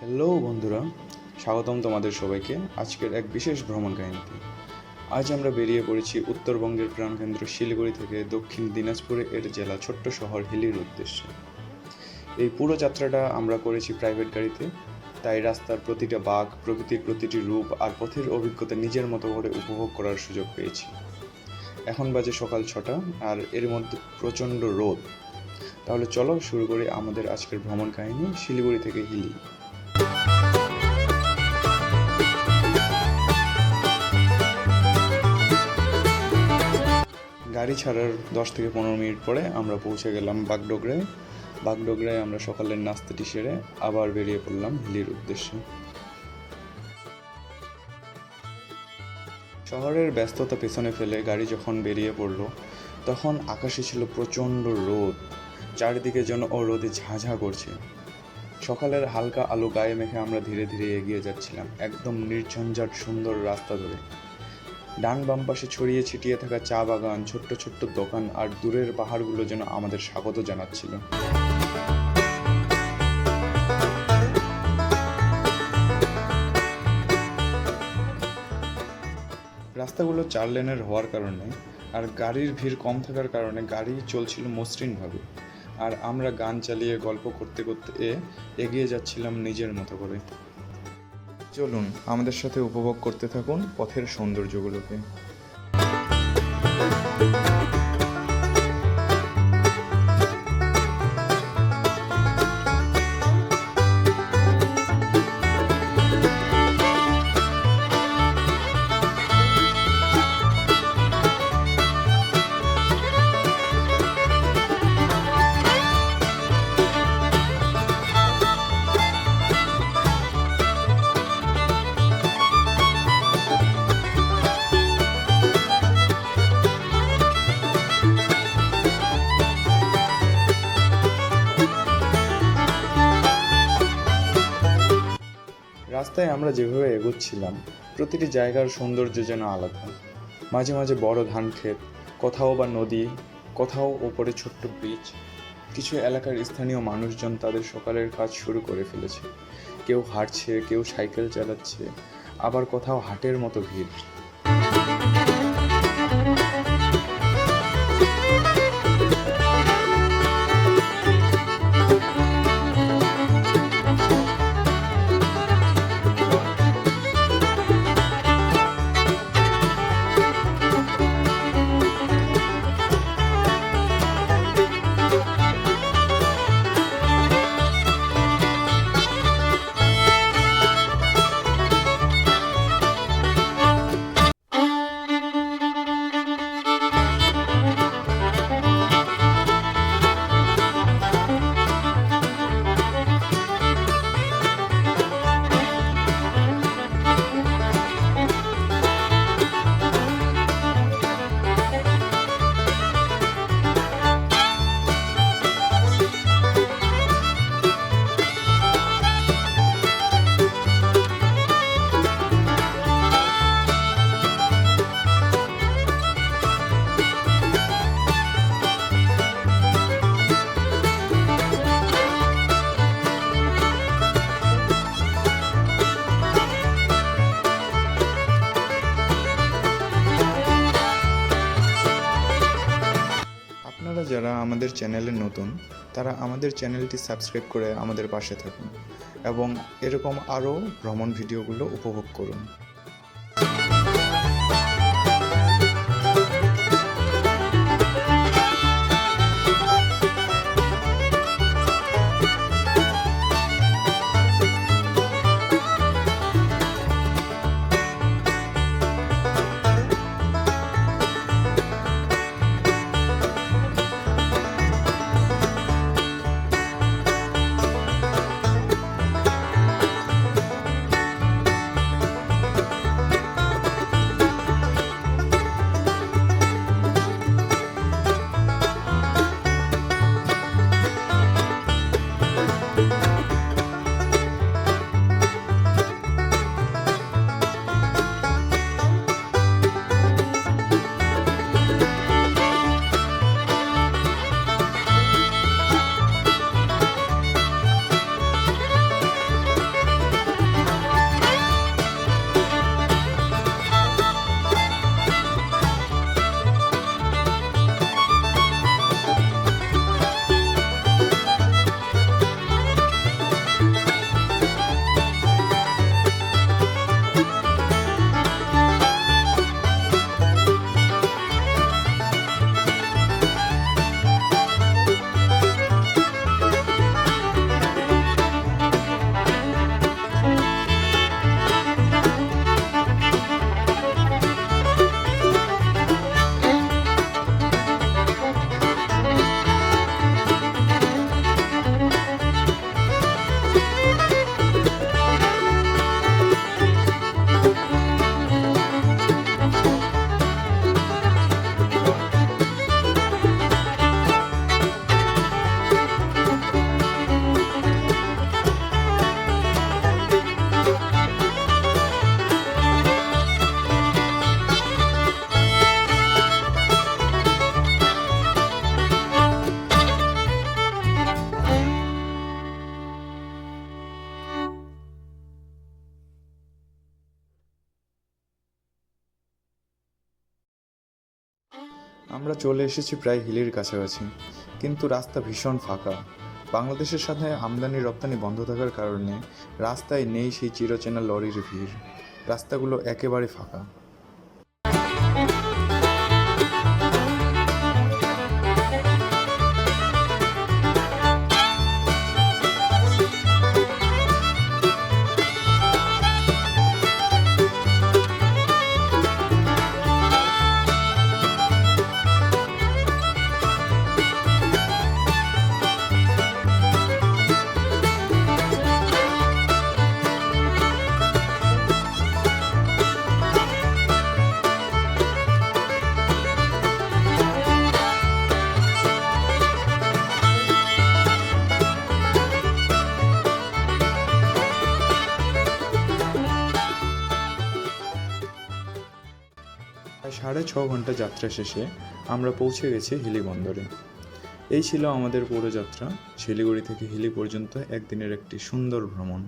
Hello বন্ধুরা, স্বাগতম তোমাদের সবাইকে আজকের এক বিশেষ ভ্রমণ কাহিনীতে। আজ আমরা বেরিয়ে পড়েছি উত্তরবঙ্গের প্রাণকেন্দ্র শিলিগুড়ি থেকে দক্ষিণ দিনাজপুরে এর জেলা ছোট্ট শহর হিলির উদ্দেশ্যে। এই পুরো যাত্রাটা আমরা করেছি প্রাইভেট গাড়িতে, তাই রাস্তার প্রতিটা বাঘ প্রকৃতির প্রতিটি রূপ আর পথের অভিজ্ঞতা নিজের মতো করে উপভোগ করার সুযোগ পেয়েছি। এখন বাজে সকাল ছটা আর এর মধ্যে প্রচণ্ড রোদ। তাহলে চলো শুরু করি আমাদের আজকের ভ্রমণ কাহিনী শিলিগুড়ি থেকে হিলি। গাড়ি ছাড়ার দশ থেকে পনেরো মিনিট পরে আমরা পৌঁছে গেলাম বাগডোগরায়। বাগডোগরায় আমরা সকালের নাস্তাটি সেরে আবার বেরিয়ে পড়লাম হিলির উদ্দেশ্যে। শহরের ব্যস্ততা পেছনে ফেলে গাড়ি যখন বেরিয়ে পড়ল, তখন আকাশে ছিল প্রচণ্ড রোদ। চারিদিকে যেন ও রোদে ঝাঁঝা করছে। সকালের হালকা আলো গায়ে মেখে আমরা ধীরে ধীরে এগিয়ে যাচ্ছিলাম, একদম নির্ঝঞ্ঝাট সুন্দর রাস্তা ধরে। ডান বাম পাশে ছড়িয়ে ছিটিয়ে থাকা চা বাগান, ছোট্ট ছোট্ট দোকান আর দূরের পাহাড়গুলো যেন আমাদের স্বাগত জানাচ্ছিল। রাস্তাগুলো চার লেনের হওয়ার কারণে আর গাড়ির ভিড় কম থাকার কারণে গাড়ি চলছিল মসৃণভাবে। আর আমরা গান চালিয়ে গল্প করতে করতে এগিয়ে যাচ্ছিলাম নিজের মতো করে। চলুন আমাদের সাথে উপভোগ করতে থাকুন পথের সৌন্দর্যগুলোকে। রাস্তায় আমরা যেভাবে এগোচ্ছিলাম, প্রতিটি জায়গার সৌন্দর্য যেন আলাদা। মাঝে মাঝে বড় ধান ক্ষেত, কোথাও বা নদী, কোথাও ওপরে ছোট্ট বীচ কিছু এলাকার স্থানীয় মানুষজন তাদের সকালের কাজ শুরু করে ফেলেছে। কেউ হাঁটছে, কেউ সাইকেল চালাচ্ছে, আবার কোথাও হাটের মতো ভিড়। আমাদের চ্যানেলে নতুন, তারা আমাদের চ্যানেলটি সাবস্ক্রাইব করে আমাদের পাশে থাকুন এবং এরকম আরও ভ্রমণ ভিডিওগুলো উপভোগ করুন। আমরা চলে এসেছি প্রায় হিলির কাছাকাছি, কিন্তু রাস্তা ভীষণ ফাঁকা। বাংলাদেশের সাথে আমদানি রপ্তানি বন্ধ থাকার কারণে রাস্তায় নেই সেই চিরচেনা লরির ভিড়। রাস্তাগুলো একেবারে ফাঁকা। প্রায় সাড়ে ছ ঘণ্টা যাত্রা শেষে আমরা পৌঁছে গেছি হিলি বন্দরে এই ছিল আমাদের পৌরযাত্রা শিলিগুড়ি থেকে হিলি পর্যন্ত একদিনের একটি সুন্দর ভ্রমণ।